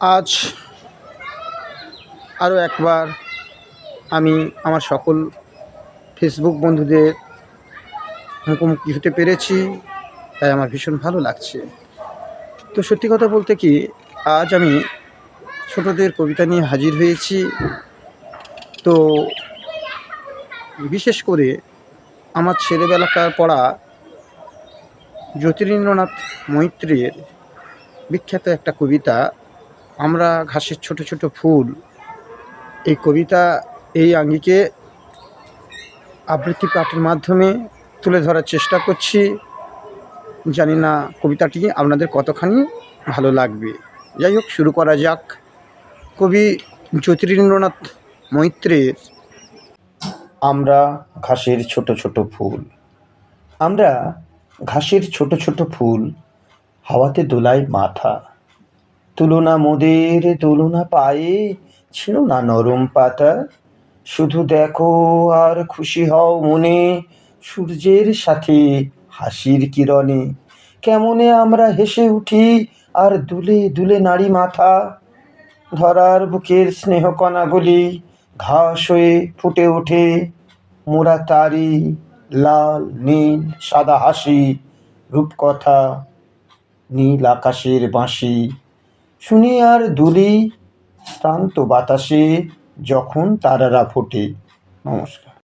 আজ আরও একবার আমি আমার সকল ফেসবুক বন্ধুদের মুখোমুখি হতে পেরেছি, তাই আমার ভীষণ ভালো লাগছে। তো সত্যি কথা বলতে কি, আজ আমি ছোটদের কবিতা নিয়ে হাজির হয়েছি। তো বিশেষ করে আমার ছেলেবেলাকার পড়া জ্যোতিরিন্দ্রনাথ মৈত্রের বিখ্যাত একটা কবিতা আমরা ঘাসের ছোট ছোট ফুল, এই কবিতা, এই আঙ্গিকে আবৃত্তি পাঠের মাধ্যমে তুলে ধরার চেষ্টা করছি। জানি না কবিতাটি আপনাদের কতখানি ভালো লাগবে। যাই হোক, শুরু করা যাক। কবি জ্যোতিরিন্দ্রনাথ মৈত্রের আমরা ঘাসের ছোট ছোট ফুল। আমরা ঘাসের ছোট ছোট ফুল হাওয়াতে দোলাই মাথা। তুলনা মোদের তুলনা পায়ে ছিল না নরম পাতা। শুধু দেখো আর খুশি হও মনে, সূর্যের সাথে হাসির কিরণে। কেমনে আমরা হেসে উঠি আর দুলে দুলে নাড়ি মাথা। ধরার বুকের স্নেহকণাগুলি ঘাস হয়ে ফুটে ওঠে। মোরা তারি, লাল, নীল, সাদা হাসি, রূপকথা, নীল আকাশের বাঁশি। শুনি আর দুলি শ্রান্ত বাতাসে যখন তারারা ফোটে। নমস্কার।